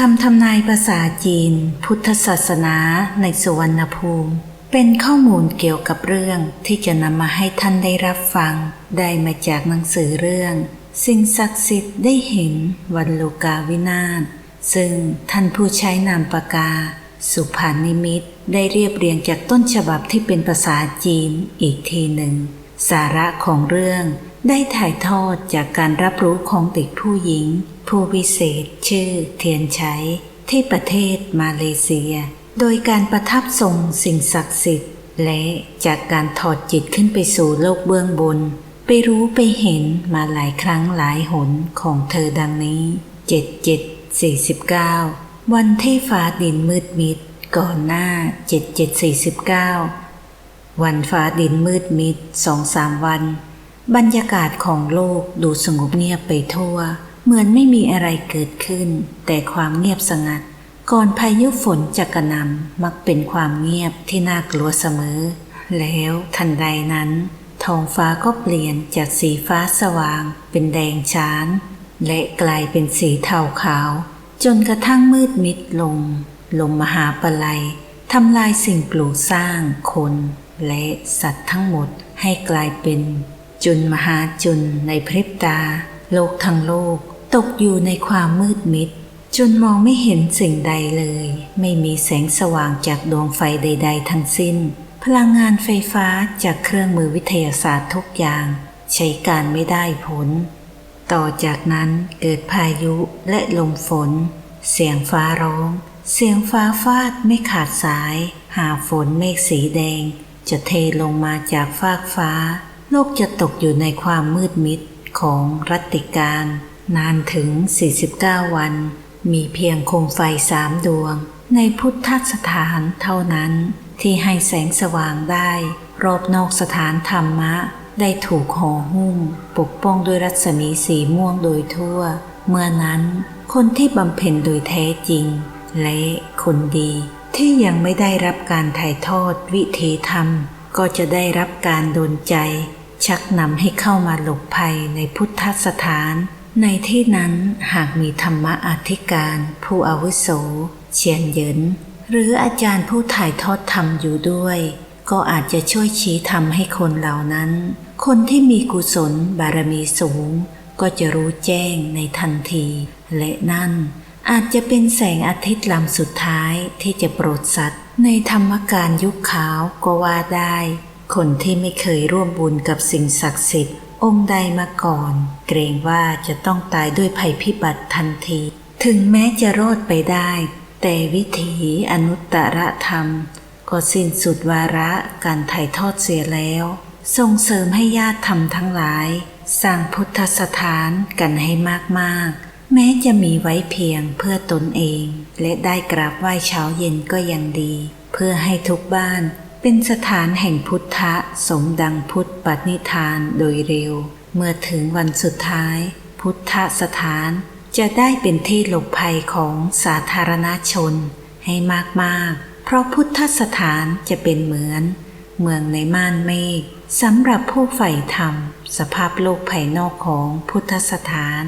คำทำนายภาษาจีน พุทธศาสนาในสุวรรณภูมิ เป็นข้อมูลเกี่ยวกับเรื่องที่จะนำมาให้ท่านได้รับฟัง ได้มาจากหนังสือเรื่อง สิ่งศักดิ์สิทธิ์ได้เห็นวันโลกาวินาศซึ่งท่านผู้ใช้นามปากกา สุภานิมิตได้เรียบเรียงจากต้นฉบับที่เป็นภาษาจีนอีกทีหนึ่ง สาระของเรื่องได้ถ่ายทอดจากการรับรู้ของเด็กผู้หญิง ผู้วิเศษชื่อเทียนใช้ที่ประเทศมาเลเซีย โดยการประทับทรงสิ่งศักดิ์สิทธิ์ และจากการถอดจิตขึ้นไปสู่โลกเบื้องบน ไปรู้ไปเห็นมาหลายครั้งหลายหนของเธอดังนี้ 7749 วันที่ฟ้าดินมืดมิด ก่อนหน้า 7749 วันฟ้าดินมืดมิดสองสามวัน บรรยากาศของโลกดูสงบเงียบไปทั่ว เหมือนไม่มีอะไรเกิดขึ้น แต่ความเงียบสงัด ก่อนพายุฝนจะกระนำมักเป็นความเงียบที่น่ากลัวเสมอ แล้วทันใดนั้น ท้องฟ้าก็เปลี่ยนจากสีฟ้าสว่าง เป็นแดงฉาน และกลายเป็นสีเทาขาว จนกระทั่งมืดมิดลง ลมมหาปลัยทำลายสิ่งปลูกสร้างคน และสัตว์ทั้งหมดให้กลายเป็น จุนมหาจุนในพริบตา โลกทั้งโลก ตกอยู่ในความมืดมิด จนมองไม่เห็นสิ่งใดเลย ไม่มีแสงสว่างจากดวงไฟใด ๆ ทั้งสิ้น พลังงานไฟฟ้าจากเครื่องมือวิทยาศาสตร์ทุกอย่าง ใช้การไม่ได้ผล ต่อจากนั้นเกิดพายุและลมฝน เสียงฟ้าร้อง เสียงฟ้าฟาดไม่ขาดสาย หาฝนเมฆสีแดง จะเทลงมาจากฟากฟ้า โลกจะตกอยู่ในความมืดมิดของรัตติการ นานถึง 49 วัน มีเพียงโคมไฟสามดวง ในพุทธสถานเท่านั้นที่ให้แสงสว่างได้ รอบนอกสถานธรรมะ ได้ถูกห่อหุ้ม ปกป้องด้วยรัศมีสีม่วงโดยทั่ว เมื่อนั้น คนที่บำเพ็ญโดยแท้จริง และคนดีที่ยังไม่ได้รับการถ่ายทอดวิธีธรรม ก็จะได้รับการโดนใจ ชักนำให้เข้ามาหลบภัยในพุทธสถาน ในที่นั้นหากมีธรรมะอธิการ ผู้อาวุโสเฉียนเยินหรืออาจารย์ผู้ถ่ายทอดธรรมอยู่ด้วย ก็อาจจะช่วยชี้ธรรมให้คนเหล่านั้น คนที่มีกุศลบารมีสูง ก็จะรู้แจ้งในทันที และนั่น อาจจะเป็นแสงอาทิตย์ลำสุดท้ายที่จะโปรดสัตว์ ในธรรมการยุคขาวก็ว่าได้ คนที่ไม่เคยร่วมบุญกับสิ่งศักดิ์สิทธิ์ องค์ใดมาก่อน เกรงว่าจะต้องตายด้วยภัยพิบัติทันที ถึงแม้จะรอดไปได้ แต่วิถีอนุตตรธรรม ก็สิ้นสุดวาระการถ่ายทอดเสียแล้ว ส่งเสริมให้ญาติธรรมทั้งหลาย สร้างพุทธสถานกันให้มากๆ แม้จะมีไว้เพียงเพื่อตนเอง และได้กราบไหว้เช้าเย็นก็ยังดี เพื่อให้ทุกบ้าน เป็นสถานแห่งพุทธะสมดังพุทธปณิธานโดยเร็ว เมื่อถึงวันสุดท้าย พุทธสถานจะได้เป็นที่หลบภัยของสาธารณชนให้มากๆ เพราะพุทธสถานจะเป็นเหมือน เมืองในม่านเมฆสำหรับผู้ใฝ่ธรรม สภาพโลกภายนอกของพุทธสถาน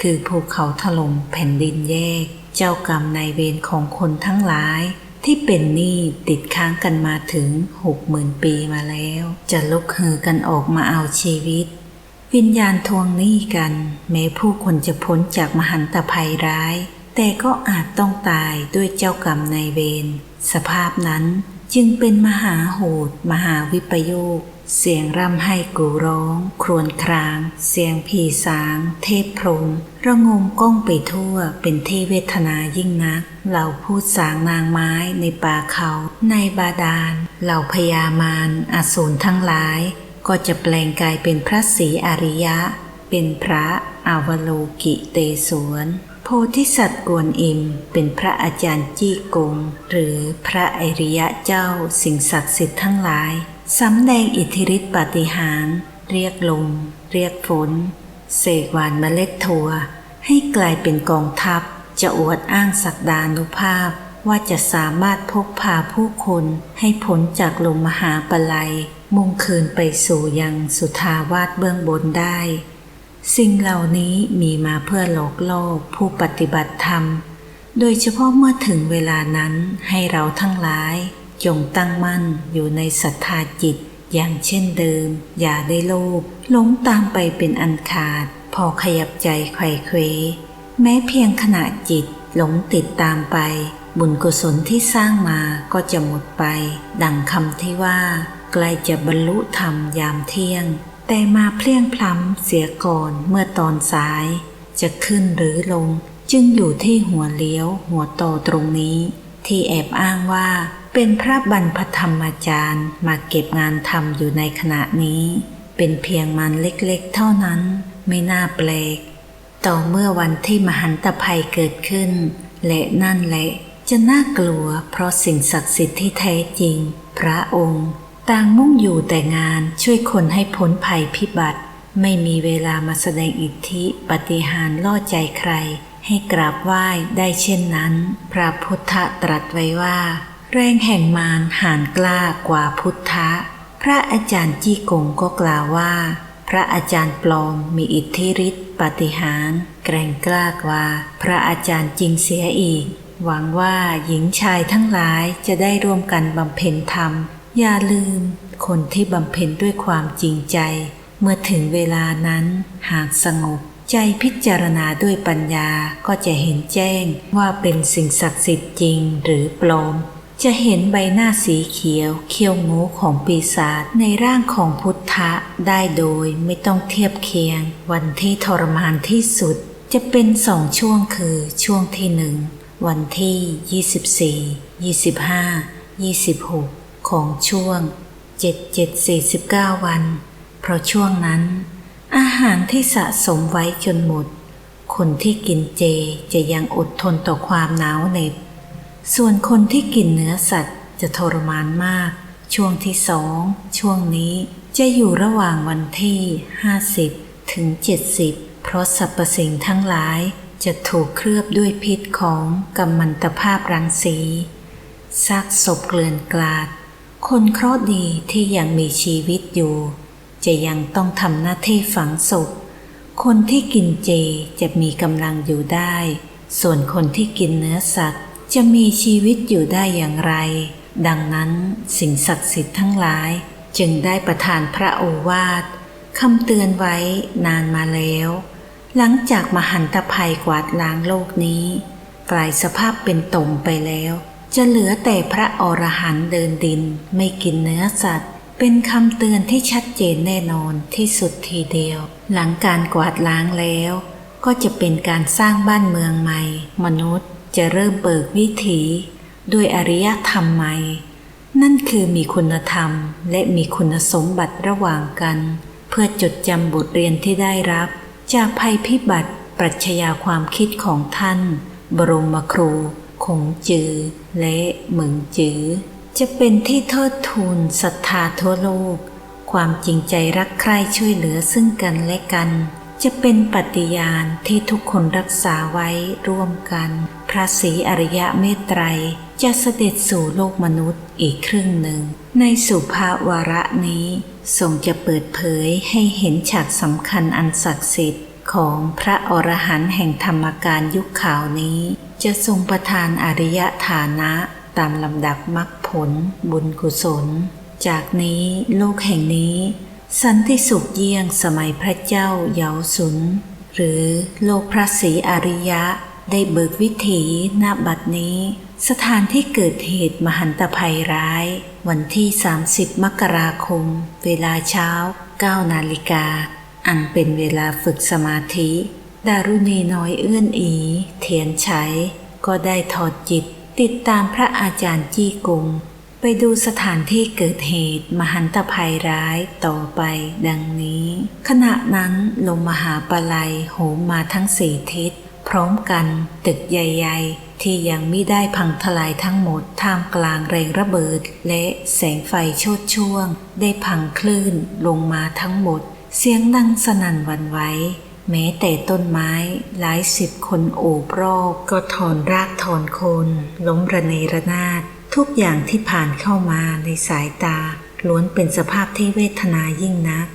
คือภูเขาถล่มแผ่นดินแยก เจ้ากรรมนายเวรของคนทั้งหลาย ที่เป็นหนี้ติดค้างกันมาถึงหกหมื่นปีมาแล้ว จะลุกฮือกันออกมาเอาชีวิต วิญญาณทวงหนี้กัน แม้ผู้คนจะพ้นจากมหันตภัยร้าย แต่ก็อาจต้องตายด้วยเจ้ากรรมนายเวรสภาพนั้นจึงเป็นมหาโหด มหาวิปโยค เสียงร่ำให้กูร้อง ครวญคราง เสียงผีสาง เทพพรมระงมก้องไปทั่วเป็นที่เวทนายิ่งนัก เหล่าพูดสางนางไม้ในป่าเขา ในบาดาล เหล่าพญามารอสูรทั้งหลาย ก็จะแปลงกายเป็นพระศรีอริยะ เป็นพระอาวโลกิเตศวรโพธิสัตว์กวนอิม เป็นพระอาจารย์จี้กง หรือพระอริยะเจ้าสิ่งศักดิ์สิทธิ์ทั้งหลาย สำแดงอิทธิฤทธิปาฏิหาร เรียกลม เรียกฝน เสกหวานเมล็ดถั่ว ให้กลายเป็นกองทัพ จะอวดอ้างศักดานุภาพ ว่าจะสามารถพกพาผู้คนให้พ้นจากลมมหาปลัย มุ่งคืนไปสู่ยังสุทาวาสเบื้องบนได้ สิ่งเหล่านี้มีมาเพื่อหลอกล่อผู้ปฏิบัติธรรม โดยเฉพาะเมื่อถึงเวลานั้นให้เราทั้งหลาย จงตั้งมั่นอยู่ในศรัทธาจิต อย่างเช่นเดิม อย่าได้โลภหลงตามไปเป็นอันขาด พอขยับใจไขว่เควแม้เพียงขณะจิตหลงติดตามไป บุญกุศลที่สร้างมาก็จะหมดไป ดังคำที่ว่า ใกล้จะบรรลุธรรมยามเที่ยง แต่มาเพลียงพล้ำเสียก่อนเมื่อตอนสาย จะขึ้นหรือลง จึงอยู่ที่หัวเลี้ยว หัวโตตรงนี้ ที่แอบอ้างว่า เป็นพระบรรพธรรมอาจารย์มาเก็บงานทำอยู่ในขณะนี้ เป็นเพียงมันเล็กๆเท่านั้น ไม่น่าแปลก ต่อเมื่อวันที่มหันตภัยเกิดขึ้น และนั่นแหละจะน่ากลัวเพราะสิ่งศักดิ์สิทธิ์ที่แท้จริง พระองค์ ต่างมุ่งอยู่แต่งานช่วยคนให้พ้นภัยพิบัติ ไม่มีเวลามาแสดงอิทธิปฏิหารล่อใจใคร ให้กราบไหว้ได้เช่นนั้น พระพุทธตรัสไว้ว่า แรงแห่งมารหานกล้ากว่าพุทธะ พระอาจารย์จี้กงก็กล่าวว่า พระอาจารย์ปลอมมีอิทธิฤทธิปฏิหาร แกร่งกล้ากว่า พระอาจารย์จริงเสียอีก หวังว่าหญิงชายทั้งหลายจะได้ร่วมกันบำเพ็ญธรรม อย่าลืม คนที่บำเพ็ญด้วยความจริงใจ เมื่อถึงเวลานั้น หากสงบใจพิจารณาด้วยปัญญาก็จะเห็นแจ้งว่าเป็นสิ่งศักดิ์สิทธิ์จริงหรือปลอม จะเห็นใบหน้าสีเขียวเขี้ยวงูของปีศาจในร่างของพุทธะได้โดยไม่ต้องเทียบเคียง วันที่ทรมานที่สุด จะเป็นสองช่วงคือช่วงที่หนึ่งวันที่ 24 25 26 ของช่วง 7749 วัน เพราะช่วงนั้น อาหารที่สะสมไว้จนหมด คนที่กินเจจะยังอดทนต่อความหนาวเหน็บ ส่วนคนที่กินเนื้อสัตว์จะทรมานมาก ช่วงที่สองช่วงนี้จะอยู่ระหว่างวันที่ 50 ถึง 70 เพราะสรรพสิ่งทั้งหลายจะถูกเคลือบด้วยพิษของกัมมันตภาพรังสีซากศพเกลื่อนกลาด คนเคราะห์ดีที่ยังมีชีวิตอยู่ จะยังต้องทำหน้าที่ฝังศพ คนที่กินเจจะมีกำลังอยู่ได้ ส่วนคนที่กินเนื้อสัตว์ จะมีชีวิตอยู่ได้อย่างไร ดังนั้นสิ่งศักดิ์สิทธิ์ทั้งหลาย จึงได้ประทานพระโอวาทคำเตือนไว้นานมาแล้ว หลังจากมหันตภัยกวาดล้างโลกนี้ กลายสภาพเป็นตมไปแล้ว จะเหลือแต่พระอรหันต์เดินดินไม่กินเนื้อสัตว์ เป็นคำเตือนที่ชัดเจนแน่นอนที่สุดทีเดียว หลังการกวาดล้างแล้ว ก็จะเป็นการสร้างบ้านเมืองใหม่ มนุษย์ จะเริ่มเบิกวิถีด้วยอริยธรรมใหม่ นั่นคือมีคุณธรรมและมีคุณสมบัติระหว่างกัน เพื่อจดจำบทเรียนที่ได้รับ จากภัยพิบัติปรัชญาความคิดของท่าน บรมครูคงจือ และเหมืองจือ จะเป็นที่เทิดทูนศรัทธาทั่วโลก ความจริงใจรักใคร่ช่วยเหลือซึ่งกันและกัน จะเป็นปฏิญาณที่ทุกคนรักษาไว้ร่วมกัน พระศรีอริยะเมตไตรจะเสด็จสู่โลกมนุษย์อีกครึ่งหนึ่ง ในสุภาวาระนี้ทรงจะเปิดเผยให้เห็นฉากสำคัญอันศักดิ์สิทธิ์ของพระอรหันต์แห่งธรรมการยุคข่าวนี้ จะทรงประทานอริยฐานะตามลำดับมรรคผลบุญกุศล จากนี้โลกแห่งนี้ สันติสุขเยี่ยงสมัยพระเจ้าเยาสุน หรือโลกพระศรีอริยะ ได้เบิกวิถีณบัดนี้ สถานที่เกิดเหตุมหันตภัยร้าย วันที่ 30 มกราคม เวลาเช้า 9 นาฬิกา อันเป็นเวลาฝึกสมาธิ ดารุณีน้อยเอื้อนอี เทียนใช้ ก็ได้ถอดจิต ติดตามพระอาจารย์จี้กง ไปดูสถานที่เกิดเหตุมหันตภัยร้ายต่อไปดังนี้ ขณะนั้นลมมหาปลัยโหมมาทั้งสี่ทิศ พร้อมกันตึกใหญ่ๆ ที่ยังไม่ได้พังทลายทั้งหมดท่ามกลางแรงระเบิด และแสงไฟโชดช่วง ได้พังคลื่นลงมาทั้งหมด เสียงดังสนั่นวันไหวแม้แต่ต้นไม้หลายสิบคนโอบรอบก็ถอนรากถอนโคนล้มระเนระนาด ทุกอย่างที่ผ่านเข้ามาในสายตาล้วนเป็นสภาพที่เวทนายิ่งนัก